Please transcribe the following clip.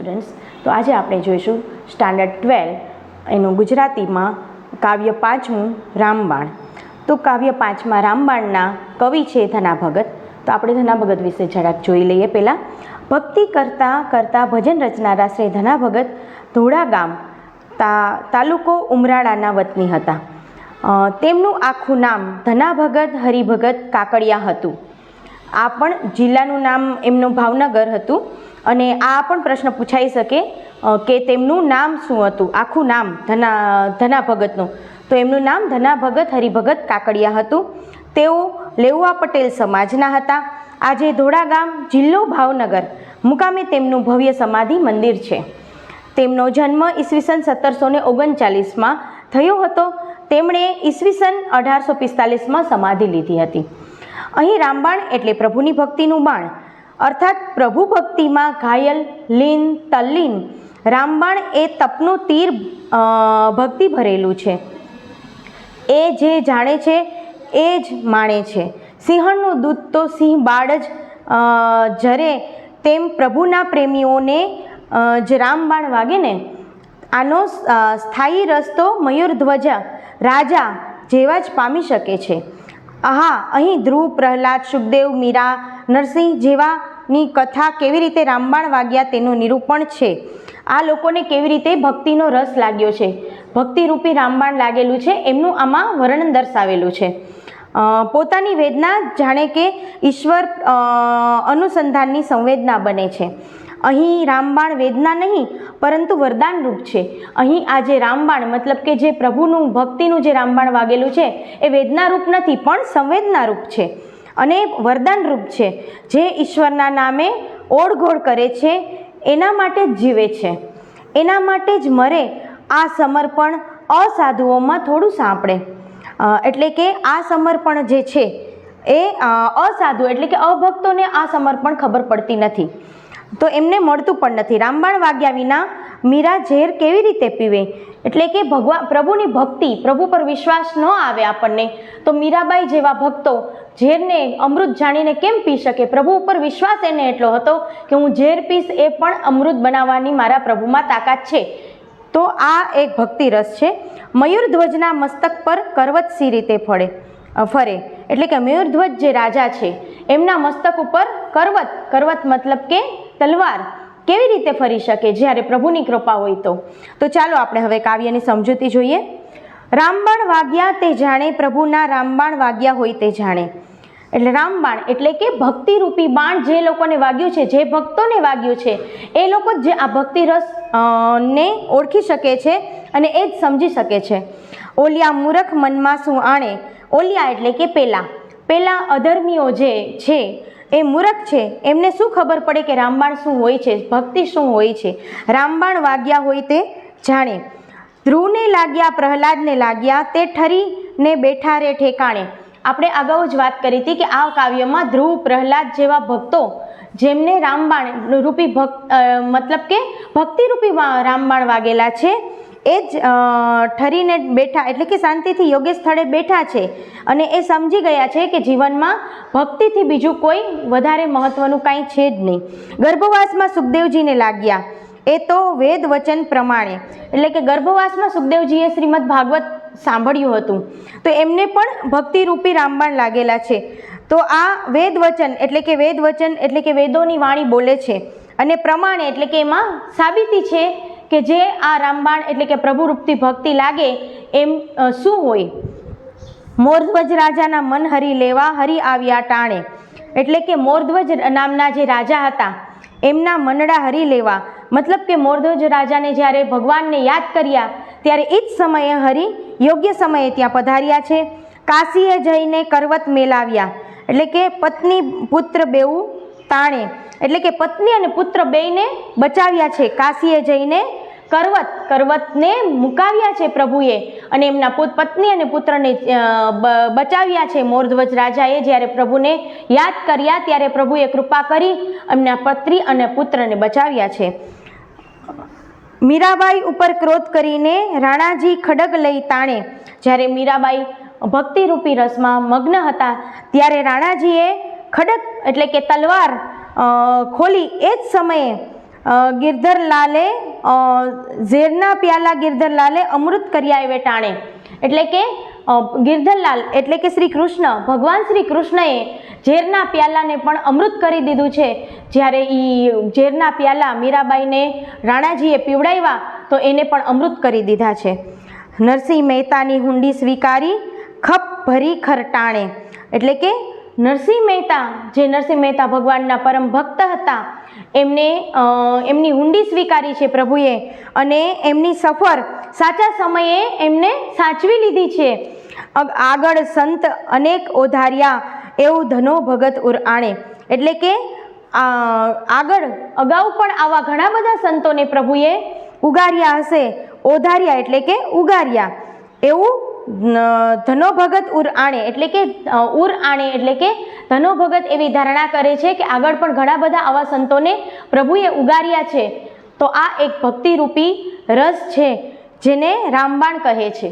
Students તો આજે આપણે જોઈશું સ્ટાન્ડર્ડ ટ્વેલ્વ એનું ગુજરાતીમાં કાવ્ય પાંચમું રામબાણ. તો કાવ્ય પાંચમાં રામબાણના કવિ છે ધના ભગત. તો આપણે ધના ભગત વિશે જરાક જોઈ લઈએ પહેલાં. ભક્તિ કરતાં કરતાં ભજન રચનારા શ્રી ધના ભગત ધોળા ગામ તા તાલુકો ઉમરાળાના વતની હતા. તેમનું આખું નામ ધના ભગત, હરિભગત કાકડિયા હતું. આ પણ જિલ્લાનું નામ એમનું ભાવનગર હતું. અને આ પણ પ્રશ્ન પૂછાઈ શકે કે તેમનું નામ શું હતું? આખું નામ ધના ધના ભગતનું. તો એમનું નામ ધના ભગત, હરિભગત કાકડિયા હતું. તેઓ લેઉવા પટેલ સમાજના હતા. આજે ધોળા ગામ, જિલ્લો ભાવનગર, મુકામે તેમનું ભવ્ય સમાધિ મંદિર છે. તેમનો જન્મ ઈસવીસન સત્તરસો ને ઓગણચાલીસમાં થયો હતો. તેમણે ઈસવીસન અઢારસો પિસ્તાલીસમાં સમાધિ લીધી હતી. અહીં રામબાણ એટલે પ્રભુની ભક્તિનું બાણ. અર્થાત પ્રભુ ભક્તિમાં ઘાયલ, લીન, તલ્લીન. રામબાણ એ તપનું તીર ભક્તિ ભરેલું છે. એ જે જાણે છે, એ જ માણે છે. સિંહણનું દૂધ તો સિંહ બાળ જ જરે. તેમ પ્રભુના પ્રેમીઓને જ રામબાણ વાગે ને, આનો સ્થાયી રસ્તો મયુરધ્વજા, રાજા જેવા જ પામી શકે છે. હા અહીં ધ્રુવ, પ્રહલાદ, સુખદેવ, મીરા, નરસિંહ જેવાની કથા કેવી રીતે રામબાણ વાગ્યા તેનું નિરૂપણ છે. આ લોકોને કેવી રીતે ભક્તિનો રસ લાગ્યો છે. ભક્તિરૂપી રામબાણ લાગેલું છે, એમનું આમાં વર્ણન દર્શાવેલું છે. પોતાની વેદના જાણે કે ઈશ્વર અનુસંધાનની સંવેદના બને છે. અહીં રામબાણ વેદના નહીં, પરંતુ વરદાન રૂપ છે. અહીં આ જે રામબાણ, મતલબ કે જે પ્રભુનું, ભક્તિનું જે રામબાણ વાગેલું છે, એ વેદના રૂપ નથી, પણ સંવેદના રૂપ છે. અને વરદાન રૂપ છે, જે ઈશ્વરના નામે ઓળઘોળ કરે છે, એના માટે જ જીવે છે. એના માટે જ મરે, આ સમર્પણ અસાધુઓમાં થોડું સાંપડે. એટલે કે આ સમર્પણ જે છે, એ અસાધુ એટલે કે અભક્તોને આ સમર્પણ ખબર પડતી નથી. તો એમને મળતું પણ નથી. રામબાણ વાગ્યા વિના મીરા ઝેર કેવી રીતે પીવે? એટલે કે ભગવાન પ્રભુની ભક્તિ, પ્રભુ પર વિશ્વાસ ન આવે આપણને. તો મીરાબાઈ જેવા ભક્તો ઝેરને અમૃત જાણીને કેમ પી શકે? પ્રભુ ઉપર વિશ્વાસ એને એટલો હતો કે હું ઝેર પીશ એ પણ અમૃત બનાવવાની મારા પ્રભુમાં તાકાત છે. તો આ એક ભક્તિ રસ છે. મયુરધ્વજના મસ્તક પર કરવત સી રીતે ફળે ફરે. એટલે કે મયુરધ્વજ જે રાજા છે, એમના મસ્તક ઉપર કરવત કરવત મતલબ કે તલવાર. કેવી રીતે ફરી શકે જ્યારે પ્રભુની કૃપા હોય તો? તો ચાલો આપણે હવે કાવ્યની સમજૂતી જોઈએ. રામબાણ વાગ્યા તે જાણે, પ્રભુના રામબાણ વાગ્યા હોય તે જાણે. એટલે રામબાણ એટલે કે ભક્તિરૂપી બાણ જે લોકોને વાગ્યું છે, જે ભક્તોને વાગ્યું છે, એ લોકો જ આ ભક્તિ રસ ને ઓળખી શકે છે અને એ જ સમજી શકે છે. ઓલિયા મૂરખ મનમાં શું આણે? ઓલિયા એટલે કે પેલા. પેલા અધર્મીઓ જે છે એ મૂરખ છે. એમને શું ખબર પડે કે રામબાણ શું હોય છે? ભક્તિ શું હોય છે? રામબાણ વાગ્યા હોય તે જાણે. ધ્રુવને લાગ્યા, પ્રહલાદને લાગ્યા, તે ઠરીને બેઠા રે ઠેકાણે. આપણે અગાઉ જ વાત કરી હતી કે આ કાવ્યમાં ધ્રુવ, પ્રહલાદ જેવા ભક્તો, જેમને રામબાણ રૂપી ભક્ત મતલબ કે ભક્તિરૂપી રામબાણ વાગેલા છે એ જ ઠરીને બેઠા, એટલે કે શાંતિથી યોગ્ય સ્થળે બેઠા છે અને એ સમજી ગયા છે કે જીવનમાં ભક્તિથી બીજું કોઈ વધારે મહત્ત્વનું કાંઈ છે જ નહીં. ગર્ભવાસમાં સુખદેવજીને લાગ્યા. એ તો વેદ વચન પ્રમાણે. એટલે કે ગર્ભવાસમાં સુખદેવજીએ શ્રીમદ ભાગવત સાંભળ્યું હતું. તો એમને પણ ભક્તિરૂપી રામબાણ લાગેલા છે. તો આ વેદ વચન, એટલે કે વેદ વચન, એટલે કે વેદોની વાણી બોલે છે. અને પ્રમાણે, એટલે કે એમાં સાબિતી છે કે જે આ રામબાણ એટલે કે પ્રભુરૂપથી ભક્તિ લાગે એમ શું હોય? મોરધ્વજ રાજાના મન હરી લેવા હરી આવ્યા ટાણે. એટલે કે મોરધ્વજ નામના જે રાજા હતા, એમના મનડા હરી લેવા. મતલબ કે મોરધ્વજ રાજાને જ્યારે ભગવાનને યાદ કર્યા, ત્યારે એ જ સમયે હરિ યોગ્ય સમયે ત્યાં પધાર્યા છે. કાશીએ જઈને કરવત મેલાવ્યા. એટલે કે પત્ની પુત્ર બેઉ તાણે, એટલે કે પત્ની અને પુત્ર બેયને બચાવ્યા છે. કાશીએ જઈને કરવત, કરવતને મુકાવ્યા છે પ્રભુએ અને એમના પુત, પત્ની અને પુત્રને બચાવ્યા છે. મોરધ્વજ રાજાએ જ્યારે પ્રભુને યાદ કર્યા, ત્યારે પ્રભુએ કૃપા કરી એમના પત્ની અને પુત્રને બચાવ્યા છે. મીરાબાઈ ઉપર ક્રોધ કરીને રાણાજી ખડગ લઈ તાણે. જ્યારે મીરાબાઈ ભક્તિરૂપી રસમાં મગ્ન હતા, ત્યારે રાણાજીએ ખડગ એટલે કે તલવાર ખોલી એ જ સમયે ગિરધરલાલે ઝેરના પ્યાલા ગિરધરલાલે અમૃત કર્યા એવે ટાણે. એટલે કે ગિરધરલાલ એટલે કે શ્રી કૃષ્ણ, ભગવાન શ્રી કૃષ્ણએ ઝેરના પ્યાલાને પણ અમૃત કરી દીધું છે. જ્યારે એ ઝેરના પ્યાલા મીરાબાઈને રાણાજીએ પીવડાવ્યા, તો એને પણ અમૃત કરી દીધા છે. નરસિંહ મહેતાની હુંડી સ્વીકારી, ખપ ભરી ખરટાણે એટલે કે નરસિંહ મહેતા, જે નરસિંહ મહેતા ભગવાનના પરમ ભક્ત હતા, એમને એમની હુંડી સ્વીકારી છે પ્રભુએ અને એમની સફર સાચા સમયે એમને સાચવી લીધી છે. આગળ સંત અનેક ઓધાર્યા એવું ધનો ભગત ઉર આણે. એટલે કે આગળ અગાઉ પણ આવા ઘણા બધા સંતોને પ્રભુએ ઉગાર્યા હશે. ઓધાર્યા એટલે કે ઉગાર્યા. એવું ધનો ભગત ઉર આણે એટલે કે ઉર આણે એટલે કે ધનો ભગત એવી ધારણા કરે છે કે આગળ પણ ઘણા બધા આવા સંતોને પ્રભુએ ઉગાર્યા છે. તો આ એક ભક્તિરૂપી રસ છે, જેને રામબાણ કહે છે.